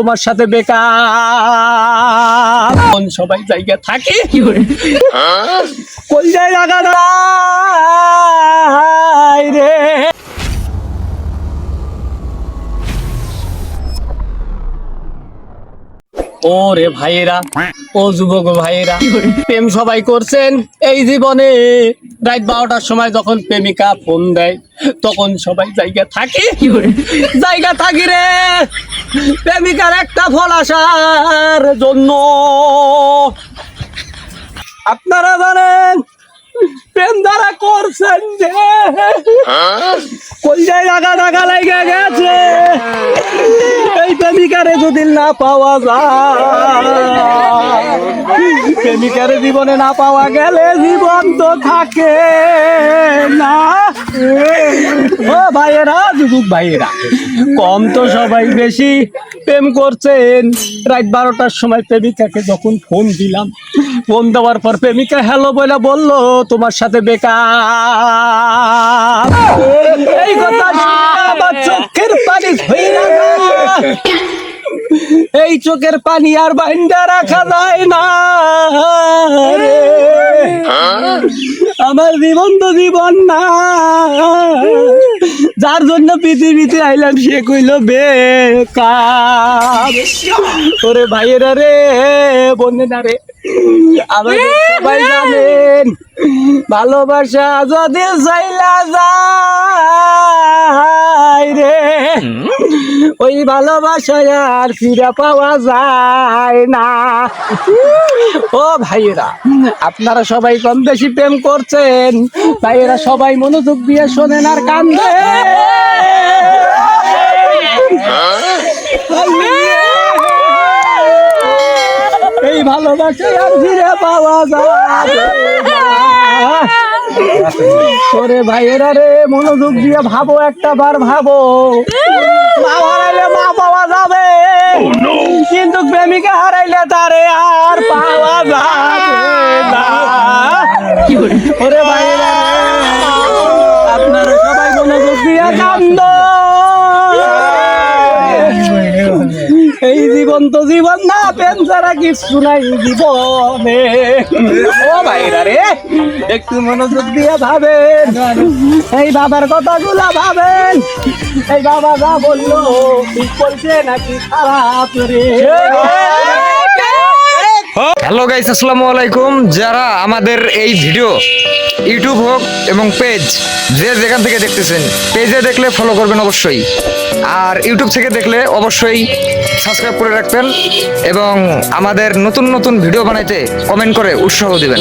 তোমার সাথে বেকার। সবাই জায়গা থাকে। কোন জায়গা রে ও রে? ভাইয়েরা ও যুবক ভাইয়েরা প্রেম সবাই করছেন এই জীবনে। রাত বারোটার সময় যখন প্রেমিকা ফোন দেয় তখন সবাই জায়গা থাকে। জায়গা থাকি রে। প্রেমিকার একটা ফল আসার জন্য। আপনারা জানেন প্রেম দ্বারা করছেন যে কলজায় রাগা রাগা লাগে গেছে। যদি না পাওয়া যায়। প্রেমিকারে জীবনে না পাওয়া গেলে জীবন তো থাকে না। ও ভাইয়েরা, যুবক ভাইয়েরা, কম তো সবাই বেশি প্রেম করছেন। রাত বারোটার সময় প্রেমিকাকে যখন ফোন দিলাম, ফোন দেওয়ার পর প্রেমিকা, হ্যালো বলে বলল, তোমার সাথে বেকার এই কথা শুনে আমার চোখের পানি ধইরা যায়। এই চোখের পানি আর বাইন্দা রাখা যায় না আমার জীবন তো জীবন না। যার জন্য পৃথিবীতে আইলাম সে কইল বেকার। ওরে ভাইয়েরা রে বোনেরা রে আমাদের সবাই জানেন ভালোবাসা যদি চাইলা যায় রে। ওই ভালোবাসা আর ফিরে পাওয়া যায় না। ও ভাইয়েরা, আপনারা সবাই কম বেশি প্রেম করছেন। ভাইয়েরা সবাই মনোযোগ দিয়ে শোনেন আর কান্দে। এই ভালোবাসা আর ফিরে পাওয়া যায়। ওরে ভাইয়েরা রে মনোযোগ দিয়ে ভাবো একটা বার ভাবো। মা হারাইলে মা পাওয়া যাবে। কিন্তু প্রেমিকা হারাইলে তারে আর পাওয়া যাবে না। ওরে ভাইয়েরা আপনারা সবাই মনোযোগ দিয়ে কান্দ। এই জীবন না প্রেম ছাড়া কিছু নাই জীবনে ও ভাইরা রে, একটু মনোযোগ দিয়ে ভাবেন। এই বাবার কথাগুলা ভাবেন। এই বাবা যা বলল, ঠিক বলছে নাকি খারাপ রে? হ্যালো গাইস, আসসালামু আলাইকুম। যারা আমাদের এই ভিডিও, ইউটিউব হোক এবং পেজ যে যেখান থেকে দেখতেছেন, পেজে দেখলে ফলো করবেন অবশ্যই। আর ইউটিউব থেকে দেখলে অবশ্যই সাবস্ক্রাইব করে রাখবেন এবং আমাদের নতুন নতুন ভিডিও বানাইতে কমেন্ট করে উৎসাহ দিবেন।